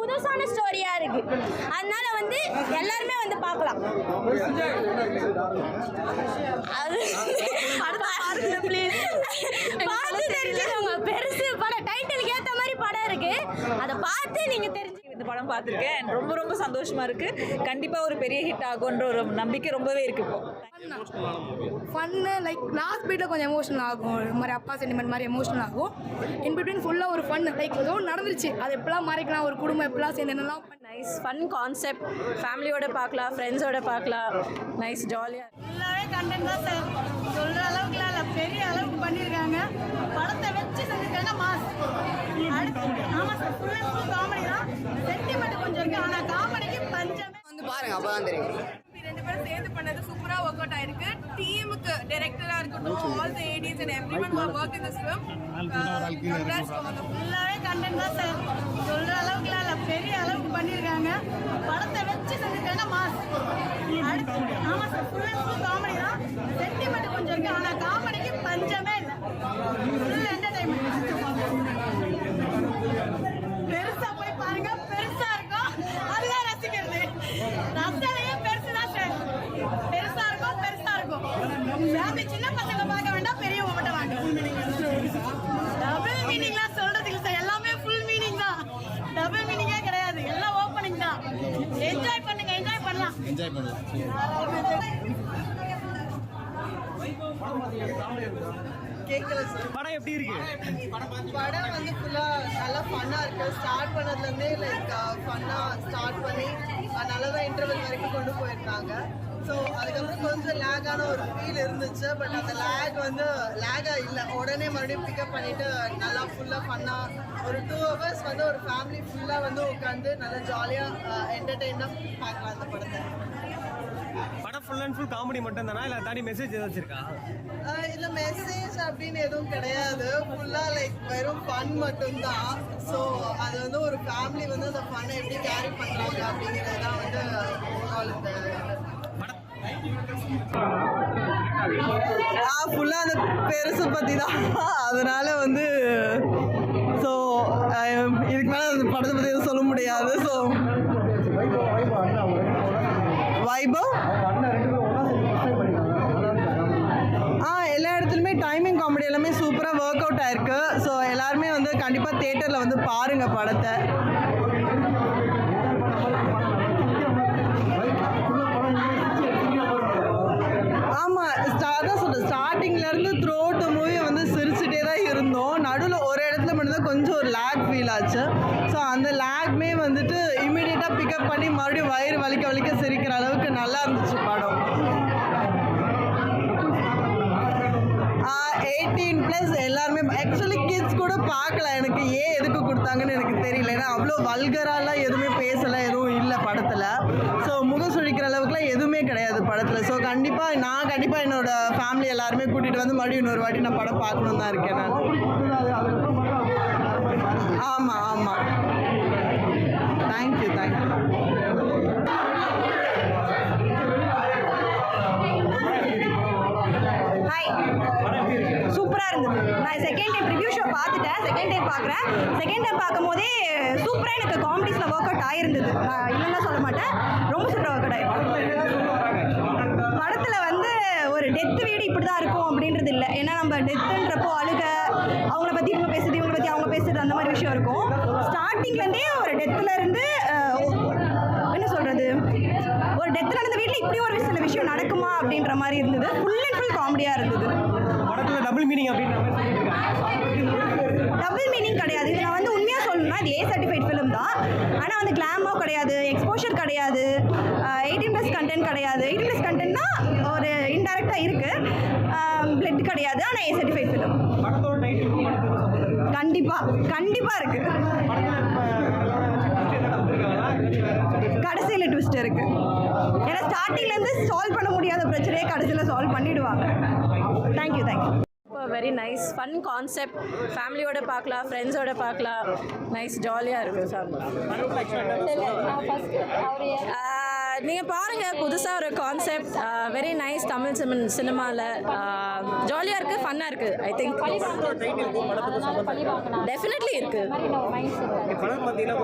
புதுசான ஸ்டோரியா இருக்கு. அதனால வந்து எல்லாருமே வந்து பார்க்கலாம். அது பார்த்து தெரிஞ்சுக்கோங்க. பெருசு படம் டைட்டிலுக்கு ஏற்ற மாதிரி படம் இருக்கு. அதை பார்த்து நீங்க தெரிஞ்சு இந்த படம் பார்த்துருக்கேன். ரொம்ப ரொம்ப சந்தோஷமா இருக்கு. கண்டிப்பா ஒரு பெரிய ஹிட் ஆகும்ன்ற ஒரு நம்பிக்கை ரொம்பவே இருக்கு இப்போ. ஃபன்னு லைக் லாஸ்ட் பீட்டில் கொஞ்சம் எமோஷனல் ஆகும். ஒரு மாதிரி அப்பா சென்டிமெண்ட் மாதிரி எமோஷனல் ஆகும். இன் பிட்வீன் ஃபுல்லாக ஒரு ஃபன் லைக் ஏதோ நடந்துருச்சு. அதை எப்படிலாம் மறைக்கலாம் ஒரு குடும்பம் எப்படிலாம் சேர்ந்து என்னெல்லாம் நைஸ் ஃபன் கான்செப்ட் ஃபேமிலியோட பார்க்கலாம் ஃப்ரெண்ட்ஸோட பார்க்கலாம். நைஸ் ஜாலியாக ஃபுல்லாகவே கண்டென்ட் தான் சார் சொல்கிற அளவுக்குலாம் இல்லை பெரிய அளவுக்கு பண்ணியிருக்காங்க படத்தை வச்சு செஞ்சுருக்காங்க மாஸ். அடுத்து ஆமாம் sir full and full comedy தான். சென்டிமெண்ட் கொஞ்சம் இருக்குது ஆனால் காமெடிக்கு பஞ்சமே வந்து பாருங்க அப்பதான் தெரியும். ரெண்டு பேரும் சேர்ந்து பண்ணது சூப்பரா ஒர்க் அவுட் ஆயிருக்கு. டீமுக்கு டைரக்டரா இருக்கட்டும் all the ADs and everyone who work in this film ஃபுல்லாகவே கண்டென்ட் தான் சார் சொல்கிற அளவுக்குலாம் இல்லை பெரிய அளவுக்கு பண்ணியிருக்காங்க. படத்தை வச்சு செஞ்சுருக்காங்க மாஸ். அடுத்து ஆமாம் சார் ஃபுல் காமெடி தான். சென்டிமெண்ட் கொஞ்சம் இருக்குது ஆனால் காமெடிக்கு பஞ்சமே இல்லை ஃபுல் என்டர்டைன்மெண்ட் பெருசா போய் பாருங்க பெருசா இருக்கும் அதுதான் ரசிக்கிறது ரசனையே பெருசு தான் சார் பெருசா இருக்கும் பெருசா இருக்கும் ஃபேமிலி சின்ன பசங்க பார்க்க வேண்டாம் பெரியவங்க மட்டும் வாங்க டபுள் மீனிங்லாம் சொல்றது இல்லை சார் எல்லாமே ஃபுல் மீனிங் தான் டபுள் மீனிங்கே கிடையாது எல்லாம் ஓப்பனிங் தான் என்ஜாய் பண்ணுங்க என்ஜாய் பண்ணலாம் என்ஜாய் பண்ணலாம் படம் எப்படி இருக்கு? படம் வந்து ஃபுல்லாக நல்லா ஃபன்னாக இருக்கு. ஸ்டார்ட் பண்ணதுலேருந்தே லைக் ஃபன்னாக ஸ்டார்ட் பண்ணி அஹ், இன்டர்வல் வரைக்கும் கொண்டு போயிருந்தாங்க. ஸோ அதுக்கப்புறம் கொஞ்சம் லேகான ஒரு ஃபீல் இருந்துச்சு. பட் அந்த லேக் வந்து லேகாக இல்லை. உடனே மறுபடியும் பிக்கப் பண்ணிட்டு நல்லா ஃபுல்லாக ஃபன்னாக ஒரு டூ ஹவர்ஸ் வந்து ஒரு ஃபேமிலி ஃபுல்லாக வந்து உட்காந்து நல்லா ஜாலியாக என்டர்டெயினாக uh, பார்க்கலாம் அந்த படத்தை. படம் ஃபுல் அண்ட் ஃபுல் காமெடி மட்டும் தானா? இல்ல தாண்டி மெசேஜ் ஏதாச்சும் இருக்கா? இல்ல மெசேஜ் அப்படின்னு எதுவும் கிடையாது. ஃபுல்லா லைக் வெறும் ஃபன் மட்டும்தான். ஸோ அது வந்து ஒரு ஃபேமிலி வந்து அந்த ஃபன்னை எப்படி கேரி பண்றாங்க அப்படிங்கிறது தான் வந்து overall இந்த ஃபுல்லாக அந்த பெருசு பற்றி தான் அதனால வந்து ஸோ இதுக்கு மேலே அந்த படத்தை பற்றி எதுவும் சொல்ல முடியாது. ஸோ வைபவ் ஆ எல்லா இடத்துலையுமே டைமிங் காமெடி எல்லாமே சூப்பராக ஒர்க் அவுட் ஆயிருக்கு. ஸோ எல்லாருமே வந்து கண்டிப்பாக தேட்டரில் வந்து பாருங்க படத்தை. அதான் சொல்கிறேன் ஸ்டார்டிங்லேருந்து த்ரூ அவுட் மூவி வந்து சிரிச்சுட்டே தான் இருந்தோம். நடுவில் ஒரு இடத்துல மட்டும்தான் கொஞ்சம் ஒரு லேக் ஃபீல் ஆச்சு. ஸோ அந்த லேக்மே வந்துட்டு இமீடியட்டாக பிக்கப் பண்ணி மறுபடியும் வயிறு வலிக்க வலிக்க சிரிக்கிற அளவுக்கு நல்லா இருந்துச்சு படம். எயிட்டீன் ப்ளஸ் எல்லாருமே ஆக்சுவலி கிட்ஸ் கூட பார்க்கல எனக்கு ஏன் எதுக்கு கொடுத்தாங்கன்னு எனக்கு தெரியல. ஏன்னா அவ்வளோ வல்கராலாம் எதுவுமே பேசலை எதுவும் இல்லை படத்தில். ஸோ முகம் சுழிக்கிற அளவுக்குலாம் எதுவுமே கிடையாது படத்தில். ஸோ கண்டிப்பாக நான் கண்டிப்பாக என்னோட ஃபேமிலி எல்லாருமே கூட்டிகிட்டு வந்து மறுபடியும் இன்னொரு வாட்டி நான் படம் பார்க்கணும் தான் இருக்கேன் நான். ஆமாம் ஆமாம் தேங்க்யூ தேங்க்யூ நான் செகண்ட் டைம் ரிவ்யூ ஷோ பார்த்துட்டேன். செகண்ட் டைம் பார்க்குறேன். செகண்ட் டைம் பார்க்கும் போதே சூப்பராக எனக்கு காமெடிஸில் ஒர்க் அவுட் ஆயிருந்தது. நான் இல்லைன்னா சொல்ல மாட்டேன். ரொம்ப சூப்பராக ஒர்க் அவுட் ஆயிருக்கு. படத்தில் வந்து ஒரு டெத் வீடு இப்படி தான் இருக்கும் அப்படின்றது இல்லை. ஏன்னா நம்ம டெத்துன்றப்போ அழுக அவங்கள பற்றி இவங்க பேசுறது இவங்களை பற்றி அவங்க பேசுறது அந்த மாதிரி விஷயம் இருக்கும். ஸ்டார்டிங்லேருந்தே ஒரு டெத்துலேருந்து என்ன சொல்கிறது டெத்தில் நடந்த வீட்டில் இப்படி ஒரு சில விஷயம் நடக்குமா அப்படின்ற மாதிரி இருந்தது. ஃபுல் அண்ட் ஃபுல் காமெடியாக இருந்தது. படத்தில் டபுள் மீனிங் அப்படின்ற டபுள் மீனிங் கிடையாது. இது நான் வந்து உண்மையாக சொல்லணும்னா இது ஏ சர்டிஃபைட் ஃபிலிம் தான். ஆனால் வந்து கிளாமோ கிடையாது எக்ஸ்போஷர் கிடையாது எயிட்டீன் ப்ளஸ் கண்டென்ட் கிடையாது. எயிட்டீன் ப்ளஸ் கண்டென்ட்னா ஒரு இன்டெரக்டாக இருக்குது பிளட் கிடையாது. ஆனால் ஏ சர்டிஃபைட் ஃபிலிம் கண்டிப்பாக கண்டிப்பாக இருக்குது கடைசியில் ட்விஸ்ட் இருக்கு. ஏன்னா ஸ்டார்டிங்லேருந்து சால்வ் பண்ண முடியாத பிரச்சனையே கடைசியில் சால்வ் பண்ணிடுவாங்க. Thank you thank you very nice fun concept ஃபேமிலியோட பார்க்கலாம் ஃப்ரெண்ட்ஸோட பார்க்கலாம். நைஸ் ஜாலியாக இருக்கும் சார் நீங்கள் பாருங்கள் புதுசாக ஒரு கான்செப்ட் வெரி நைஸ் தமிழ் சிமன் சினிமாவில் ஜாலியாக இருக்குது ஃபன்னாக இருக்குது ஐ திங்க் டெஃபினெட்லி இருக்குது படம் பார்த்தீங்கன்னா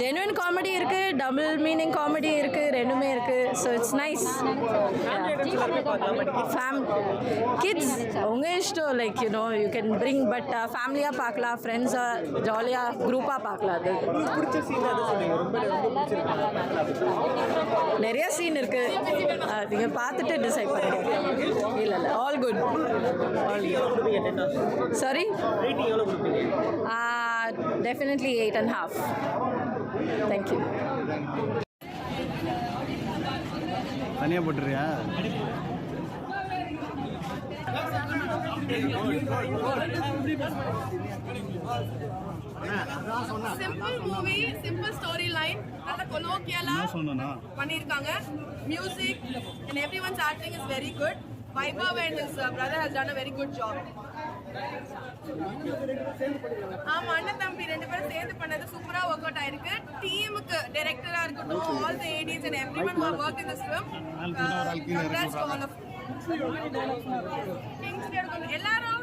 ஜெனுவன் காமெடி இருக்குது டபுள் மீனிங் காமெடி இருக்குது ரெண்டுமே இருக்குது so it's nice fam kids உங்கள் இஷ்டம் like you know you can bring but ஃபேமிலியாக பார்க்கலாம் ஃப்ரெண்ட்ஸாக ஜாலியாக குரூப்பாக பார்க்கலாம் அது. நிறைய சீன் இருக்குது நீங்கள் பார்த்துட்டு டிசைட் பண்ணுங்க. இல்லை இல்லை all good sorry definitely eight and half thank you தனியாக போட்டுறியா? Simple movie simple story line நல்ல கொலோக்கியலா சொன்னா பண்ணியிருக்காங்க. Music and every one's acting is very good Vaibhav and his brother has done a very good job ஆமா அண்ணன் தம்பி ரெண்டு பேரும் சேர்ந்து பண்ணது சூப்பரா ஒர்க் அவுட் ஆயிருக்கு. டீமுக்கு டைரக்டரா இருக்கட்டும் all the ADs and every one who work in this film congrats to all of எல்லாரும்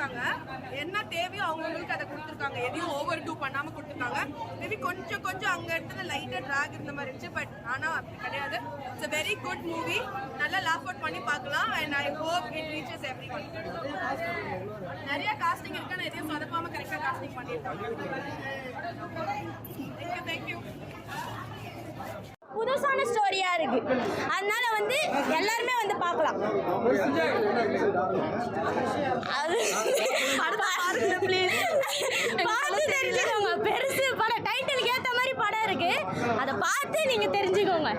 கொடுத்துருக்காங்க. என்ன தேவையோ அவங்களுக்கு அதை கொடுத்துருக்காங்க. எதையும் ஓவர் டூ பண்ணாம கொடுத்துருக்காங்க. மேபி கொஞ்சம் கொஞ்சம் அங்க இடத்துல லைட்டா ட்ராக் இருந்த மாதிரி இருந்துச்சு பட் ஆனா அப்படி கிடையாது. இட்ஸ் வெரி குட் மூவி நல்லா லாஃப் அவுட் பண்ணி பார்க்கலாம். And I hope it reaches every one நிறைய காஸ்டிங் இருக்கு. எதையும் சொதப்பாம கரெக்டா காஸ்டிங் பண்ணிருக்காங்க தேங்க்யூ தேங்க்யூ இருக்குது அதனால வந்து எல்லாருமே வந்து பார்க்கலாம். அது பார்த்து தெரிஞ்சுக்கோங்க. பெருசு படம் டைட்டிலுக்கு ஏற்ற மாதிரி படம் இருக்கு. அதை பார்த்து நீங்கள் தெரிஞ்சுக்கோங்க.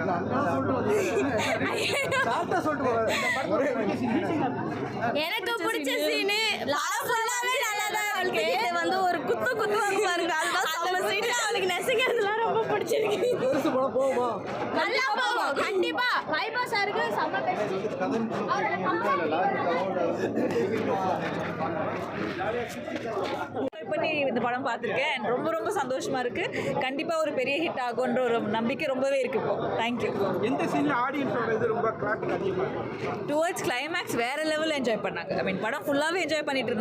எனக்கு பிடிச்ச சீனு படம் ஃபுல்லாகவே நல்லா தான் இருக்கு வந்து ஒரு குத்து குத்துவாங்க பாருங்க. அதுதான் அவளுக்கு நெசங்கிறதுலாம் ரொம்ப பிடிச்சிருக்கு. நல்லா கண்டிப்பா. வைபா சாருக்கு செம்ம பெஸ்ட் பண்ணி இந்த படம் பார்த்துருக்கேன் and ரொம்ப ரொம்ப சந்தோஷமா இருக்கு. கண்டிப்பா ஒரு பெரிய ஹிட் ஆகுன்ற ஒரு நம்பிக்கை ரொம்பவே இருக்கு இப்போ. தேங்க்யூ எந்த சீன்ல ஆடியன்ஸோட இது ரொம்ப டுவர்ட்ஸ் கிளைமேக்ஸ் வேற லெவலில் என்ஜாய் பண்ணாங்க. ஐ மீன் படம் ஃபுல்லாகவே என்ஜாய் பண்ணிட்டு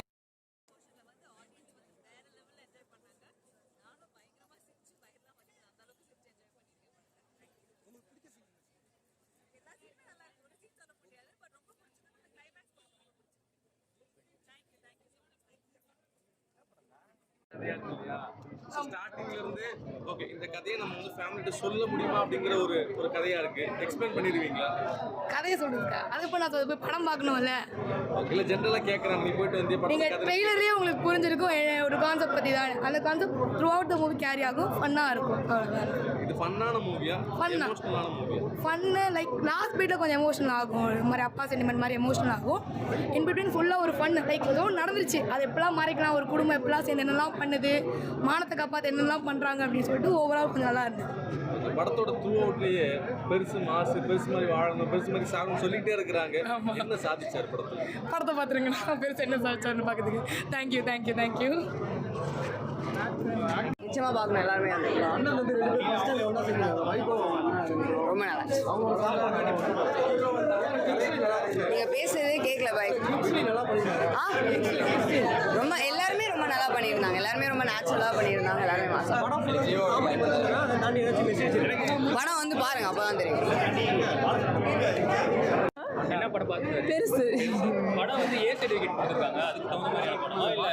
இருந்தாங்க ஸ்டார்டிங்ல இருந்து ஓகே இந்த கதையை நம்ம வந்து ஃபேமிலிட்ட சொல்ல முடியுமா அப்படிங்கிற ஒரு ஒரு கதையா இருக்கு. எக்ஸ்பிளைன் பண்ணிடுவீங்களா? கதையை சொல்லுங்க. அது இப்போ நான் போய் படம் பார்க்கணும்ல. இல்ல ஜென்ரலா கேக்குறாங்க நீ போயிட்டு வந்து நீங்கள் கதை ட்ரெய்லர்லேயே உங்களுக்கு புரிஞ்சிருக்கும். ஒரு கான்செப்ட் பற்றி தான் அந்த concept throughout the movie carry ஆகும். ஃபன்னாக இருக்கும். அவ்வளோதான் இது ஃபன்னான மூவியா? எமோஷனலான மூவியா? ஃபன்னு லைக் லாஸ்ட் பீட்டில் கொஞ்சம் எமோஷனல் ஆகும். ஒரு மாதிரி அப்பா சென்டிமெண்ட் மாதிரி எமோஷனல் ஆகும். இன் பிட்வீன் ஃபுல்லாக ஒரு ஃபன் லைக் ஏதோ நடந்துருச்சு. அது எப்படிலாம் மறைக்கலாம்? ஒரு குடும்பம் எப்படிலாம் சேர்ந்து என்னெல்லாம் பண்ணுது? மானத்தை காப்பாற்ற என்னெல்லாம் பண்ணுறாங்க அப்படின்னு சொல்லிட்டு ஓவரால் கொஞ்சம் நல்லா இருந்தது. படத்தோட த்ரூ அவுட்லயே பெருசு மாசு பெருசு மாதிரி வாழணும் பெருசு மாதிரி சாகணும் சொல்லிட்டே இருக்கிறாங்க. என்ன சாதிச்சார் படத்துல படத்தை பார்த்துருங்க. பெருசு என்ன சாச்சார்னு பார்க்குறதுக்கு. தேங்க்யூ தேங்க்யூ தேங்க்யூ நிச்சயமா பார்க்கணும் எல்லாருமே வைபவம் ரொம்ப நல்லா நீங்க பேசுறதே கேட்கல பாய். நல்லா பண்ணிருக்காங்க ஆ? ரொம்ப எல்லாருமே ரொம்ப நல்லா பண்ணியிருந்தாங்க. எல்லாருமே ரொம்ப நேச்சுரலாக பண்ணியிருந்தாங்க. எல்லாருமே மாசம். படம் வந்து பாருங்க அப்பதான் தெரியும். என்ன படம் பார்த்து பெருசு. படம் வந்து ஏ சர்டிஃபிகேட் கொடுத்துருக்காங்க அதுக்கு தகுந்த மாதிரி படமா இல்லை?